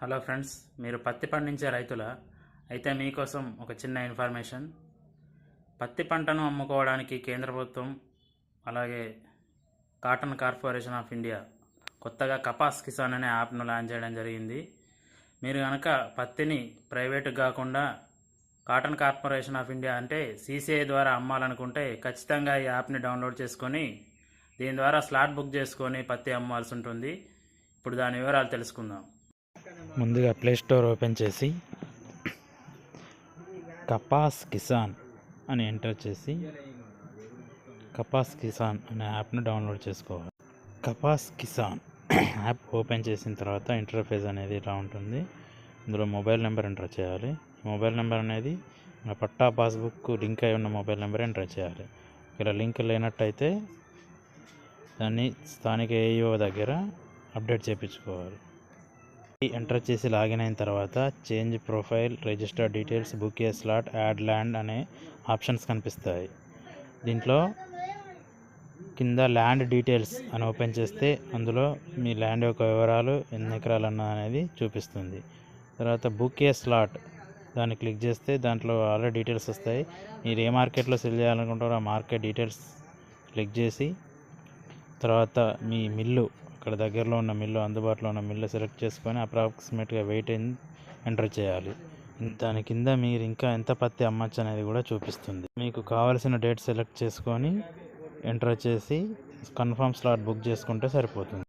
Hello friends మీరు పత్తి పండించే రైతుల? అయితే మీకోసం ఒక చిన్న ఇన్ఫర్మేషన్. పత్తి పంటను అమ్ముకోవడానికి కేంద్ర ప్రభుత్వం అలాగే కాటన్ కార్పొరేషన్ ఆఫ్ ఇండియా కొత్తగా కపాస్ కిసాన్ అనే యాప్ను లాంచ్ చేయడం జరిగింది. మీరు కనుక పత్తిని ప్రైవేటు కాకుండా కాటన్ కార్పొరేషన్ ఆఫ్ ఇండియా అంటే సీసీఐ ద్వారా అమ్మాలనుకుంటే ఖచ్చితంగా ఈ యాప్ని డౌన్లోడ్ చేసుకొని దీని ద్వారా స్లాట్ బుక్ చేసుకొని పత్తి అమ్మాల్సి ఉంటుంది. ఇప్పుడు దాని వివరాలు తెలుసుకుందాం. ముందుగా ప్లే స్టోర్ ఓపెన్ చేసి కపాస్ కిసాన్ అని ఎంటర్ చేసి కపాస్ కిసాన్ అనే యాప్ను డౌన్లోడ్ చేసుకోవాలి. కపాస్ కిసాన్ యాప్ ఓపెన్ చేసిన తర్వాత ఇంటర్ఫేస్ అనేది ఇలా ఉంటుంది. ఇందులో మొబైల్ నెంబర్ ఎంటర్ చేయాలి. మొబైల్ నెంబర్ అనేది మన పట్టా పాస్బుక్ లింక్ అయి ఉన్న మొబైల్ నెంబర్ ఎంటర్ చేయాలి. ఇలా లింక్ లేనట్టయితే దాన్ని స్థానిక ఏఈఓ దగ్గర అప్డేట్ చేయించుకోవాలి. ఎంటర్ చేసి లాగిన్ అయిన తర్వాత change profile register details book a slot add land అనే ఆప్షన్స్ కనిపిస్తాయి. దీంట్లో కింద ల్యాండ్ డీటెయిల్స్ అని ఓపెన్ చేస్తే అందులో మీ ల్యాండ్ యొక్క వివరాలు ఎన్ని ఎకరాలు అన్న అనేది చూపిస్తుంది. తర్వాత బుక్ ఏ స్లాట్ దాన్ని క్లిక్ చేస్తే దాంట్లో ఆల్రెడీ డీటెయిల్స్ వస్తాయి. మీరు ఏ మార్కెట్లో సెల్ చేయాలనుకుంటారో ఆ మార్కెట్ డీటెయిల్స్ క్లిక్ చేసి తర్వాత మీ మిల్లు అక్కడ దగ్గరలో ఉన్న మిల్లు అందుబాటులో ఉన్న మిల్లు సెలెక్ట్ చేసుకొని అప్రాక్సిమేట్గా వెయిట్ ఎంటర్ చేయాలి. దాని కింద మీరు ఇంకా ఎంత పత్తి అమ్మచ్చు అనేది కూడా చూపిస్తుంది. మీకు కావలసిన డేట్ సెలెక్ట్ చేసుకొని ఎంటర్ చేసి కన్ఫర్మ్ స్లాట్ బుక్ చేసుకుంటే సరిపోతుంది.